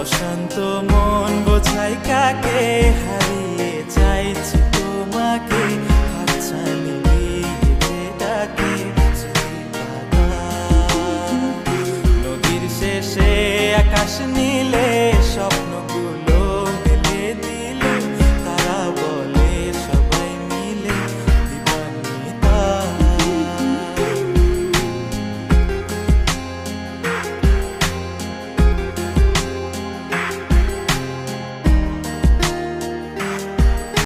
অশান্ত মন বোঝাই কাকে হারিয়ে চাইছি তোমাকে। আচ্ছা, নদীর শেষে আকাশ নীলে স্বপ্ন